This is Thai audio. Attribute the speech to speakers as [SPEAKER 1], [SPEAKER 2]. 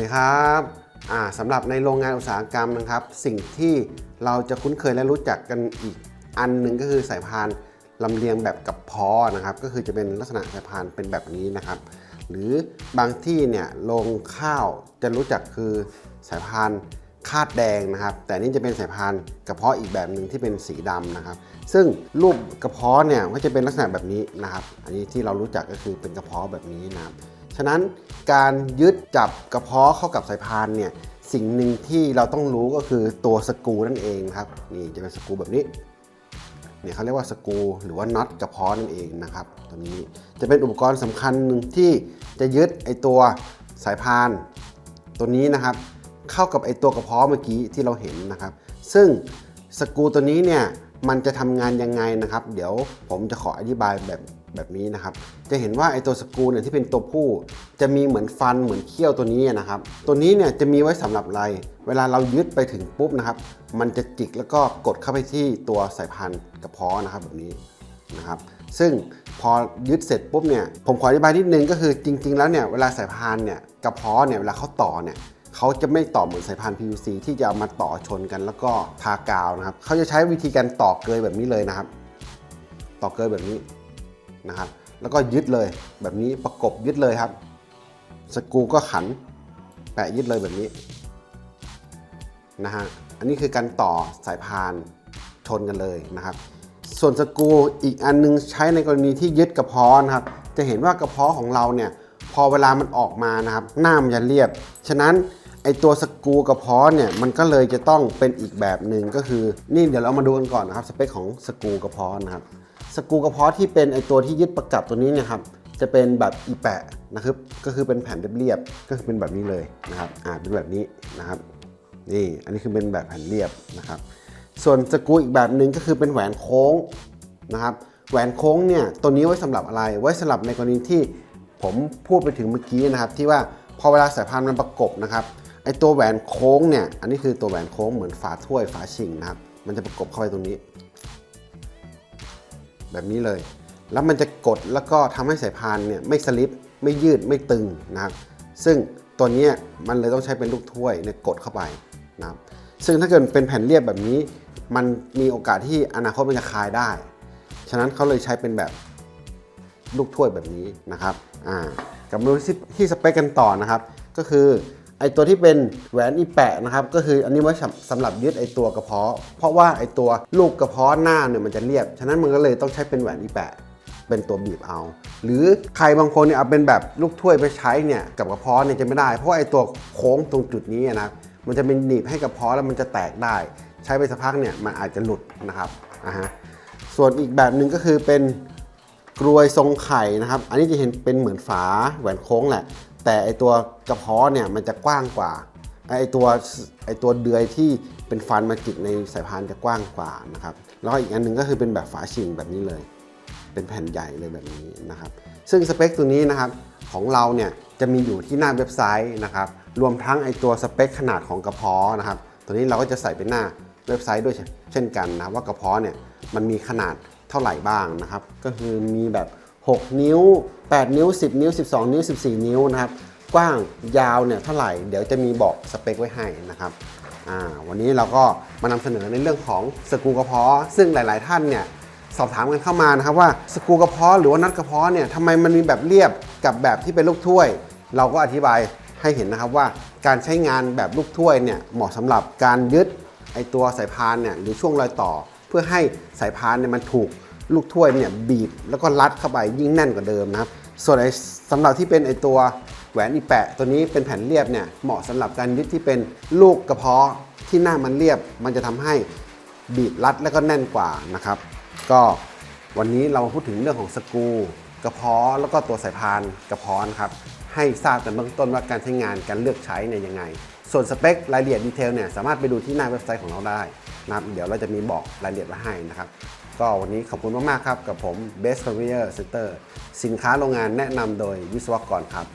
[SPEAKER 1] ดีครับสำหรับในโรงงานอุตสาหกรรมนะครับ สิ่งที่เราจะคุ้นเคยและรู้จักกันอีกอันหนึ่งก็คือสายพานลำเลียงแบบกับเพาะนะครับ ก็คือจะเป็นลักษณะสายพานเป็นแบบนี้นะครับ หรือบางที่เนี่ยโรงข้าวจะรู้จักคือสายพานคาดแดงนะครับ แต่นี่จะเป็นสายพานกระเพาะอีกแบบหนึ่งที่เป็นสีดำนะครับ ซึ่งรูปกระเพาะเนี่ยก็จะเป็นลักษณะแบบนี้นะครับ อันนี้ที่เรารู้จักก็คือเป็นกระเพาะแบบนี้นะครับฉะนั้น การยึดจับกระเพาะเข้ากับสายพานเนี่ยสิ่งหนึ่งที่เราต้องรู้ก็คือตัวสกูนั่นเองครับนี่จะเป็นสกูแบบนี้เนี่ยเขาเรียกว่าสกูหรือว่าน็อตกระเพาะนั่นเองนะครับตัวนี้จะเป็นอุปกรณ์สำคัญหนึ่งที่จะยึดไอตัวสายพาน ตัวนี้นะครับ เข้ากับไอตัวกระเพาะเมื่อกี้ที่เราเห็นนะครับ ซึ่งสกูตัวนี้เนี่ย มันจะทำงานยังไงนะครับ เดี๋ยวผมจะขออธิบายแบบแบบนี้นะครับ จะเห็นว่าไอตัวสกูเนี่ยที่เป็นตัวผู้ จะมีเหมือนฟันเหมือนเขี้ยวตัวนี้นะครับ ตัวนี้เนี่ยจะมีไว้สำหรับอะไรเวลาเรายึดไปถึงปุ๊บนะครับ มันจะจิกแล้วก็กดเข้าไปที่ตัวสายพานกระเพาะนะครับแบบนี้นะครับ ซึ่งพอยึดเสร็จปุ๊บเนี่ยผมขออธิบายนิดนึงก็คือจริง ๆ แล้วเนี่ยเวลาสายพานเนี่ยกระเพาะเนี่ยเวลาเขาต่อเนี่ย เขาจะไม่ต่อเหมือนสายพาน PVC ที่จะเอามาต่อชนกันแล้วก็ทากาวนะครับเขาจะใช้วิธีการต่อเกยแบบนี้เลยนะครับ ต่อเกยแบบนี้นะครับ แล้วก็ยึดเลยแบบนี้ประกบยึดเลยครับ สกูก็ขันแปะยึดเลยแบบนี้นะฮะอันนี้คือการต่อสายพานชนกันเลยนะครับ ส่วนสกูอีกอันนึงใช้ในกรณีที่ยึดกระเพาะนะครับ จะเห็นว่ากระเพาะของเราเนี่ยพอเวลามันออกมานะครับ หน้ามันจะเรียบ ฉะนั้น ไอตัวสกูกระพาะเนี่ยมันก็เลยจะต้องเป็นอีกแบบหนึ่งก็คือนี่เดี๋ยวเรามาดูกันก่อนนะครับสเปคของสกูกระพาะนะครับสกูกระพาะที่เป็นไอตัวที่ยึดประกับตัวนี้เนี่ยครับจะเป็นแบบอีแปะนะครับก็คือเป็นแผ่นเรียบๆก็คือเป็นแบบนี้เลยนะครับอ่าเป็นแบบนี้นะครับนี่อันนี้คือเป็นแบบแผ่นเรียบนะครับ ส่วนสกูอีกแบบหนึ่งก็คือเป็นแหวนโค้งนะครับแหวนโค้งเนี่ยตัวนี้ไว้สำหรับอะไร ไว้สำหรับในกรณีที่ผมพูดไปถึงเมื่อกี้นะครับที่ว่าพอเวลาสายพานมันประกบนะครับ ตัวแหวนโค้งเนี่ย อันนี้คือตัวแหวนโค้งเหมือนฝาถ้วยฝาชิงนะครับ มันจะประกบเข้าไปตรงนี้ แบบนี้เลย แล้วมันจะกดแล้วก็ทำให้สายพานเนี่ยไม่สลิปไม่ยืดไม่ตึงนะครับ ซึ่งตัวนี้มันเลยต้องใช้เป็นลูกถ้วยเนี่ยกดเข้าไปนะครับ ซึ่งถ้าเกิดเป็นแผ่นเรียบแบบนี้ มันมีโอกาสที่อนาคตมันจะคลายได้ ฉะนั้นเขาเลยใช้เป็นแบบลูกถ้วยแบบนี้นะครับ อ่ากลับมาดูที่ที่สเปคกันต่อนะครับ ก็คือ ไอตัวที่เป็นแหวนอีแปะนะครับก็คืออันนี้ไว้สำสำหรับยึดไอตัวกระเพาะ เพราะว่าไอตัวลูกกระเพาะหน้าเนี่ยมันจะเรียบ ฉะนั้นมันก็เลยต้องใช้เป็นแหวนอีแปะเป็นตัวบีบเอา หรือใครบางคนเนี่ยเอาเป็นแบบลูกถ้วยไปใช้เนี่ยกับกระเพาะเนี่ยจะไม่ได้ เพราะไอตัวโค้งตรงจุดนี้นะมันจะเป็นหนีบให้กระเพาะแล้วมันจะแตกได้ ใช้ไปสักพักเนี่ยมันอาจจะหลุดนะครับอ่าฮะส่วนอีกแบบหนึ่งก็คือเป็นกรวยทรงไข่นะครับ อันนี้จะเห็นเป็นเหมือนฝาแหวนโค้งแหละ แต่ไอตัวกระเพาะเนี่ยมันจะกว้างกว่าไอตัวไอตัวเดือยที่เป็นฟันมาจิกในสายพานจะกว้างกว่านะครับแล้วอีกอันหนึ่งก็คือเป็นแบบฝาชิงแบบนี้เลย เป็นแผ่นใหญ่เลยแบบนี้นะครับ ซึ่งสเปคตัวนี้นะครับของเราเนี่ยจะมีอยู่ที่หน้าเว็บไซต์นะครับ รวมทั้งไอตัวสเปคขนาดของกระเพาะนะครับ ตัวนี้เราก็จะใส่เป็นหน้าเว็บไซต์ด้วยเช่นกันนะว่ากระเพาะเนี่ยมันมีขนาดเท่าไหร่บ้างนะครับ ก็คือมีแบบ 6 นิ้ว 8 นิ้ว 10 นิ้ว 12 นิ้ว 14 นิ้วนะครับกว้างยาวเนี่ยเท่าไหร่เดี๋ยวจะมีบอกสเปคไว้ให้นะครับวันนี้เราก็มานำเสนอในเรื่องของสกูกระเพาะ ซึ่งหลาย ๆ ท่านเนี่ยสอบถามกันเข้ามานะครับว่าสกูกระเพาะหรือว่านัดกระเพาะเนี่ยทำไมมันมีแบบเรียบกับแบบที่เป็นลูกถ้วย เราก็อธิบายให้เห็นนะครับว่าการใช้งานแบบลูกถ้วยเนี่ยเหมาะสำหรับการยึดไอตัวสายพานเนี่ยหรือช่วงรอยต่อ เพื่อให้สายพานเนี่ยมันถูก ลูกถ้วยเนี่ยบีบแล้วก็รัดเข้าไปยิ่งแน่นกว่าเดิมนะครับ ส่วนไอสำหรับที่เป็นไอตัวแหวนอีแปะ ตัวนี้เป็นแผ่นเรียบเนี่ยเหมาะสำหรับการยึดที่เป็นลูกกระเพาะที่หน้ามันเรียบ มันจะทำให้บีบรัดแล้วก็แน่นกว่านะครับ ก็วันนี้เราาพูดถึงเรื่องของสกูกระเพาะแล้วก็ตัวสายพานกระเพาะนะครับให้ทราบกันเบื้องต้นว่าการใช้งานการเลือกใช้เนี่ยยังไง ส่วนสเปครายละเอียดดีเทลเนี่ยสามารถไปดูที่หน้าเว็บไซต์ของเราได้นะครับเดี๋ยวเราจะมีบอกรายละเอียดไว้ให้นะครับ ก็วันนี้ขอบคุณมาก ๆ ครับ กับผม Best Conveyor Center สินค้าโรงงานแนะนำโดยวิศวกรครับ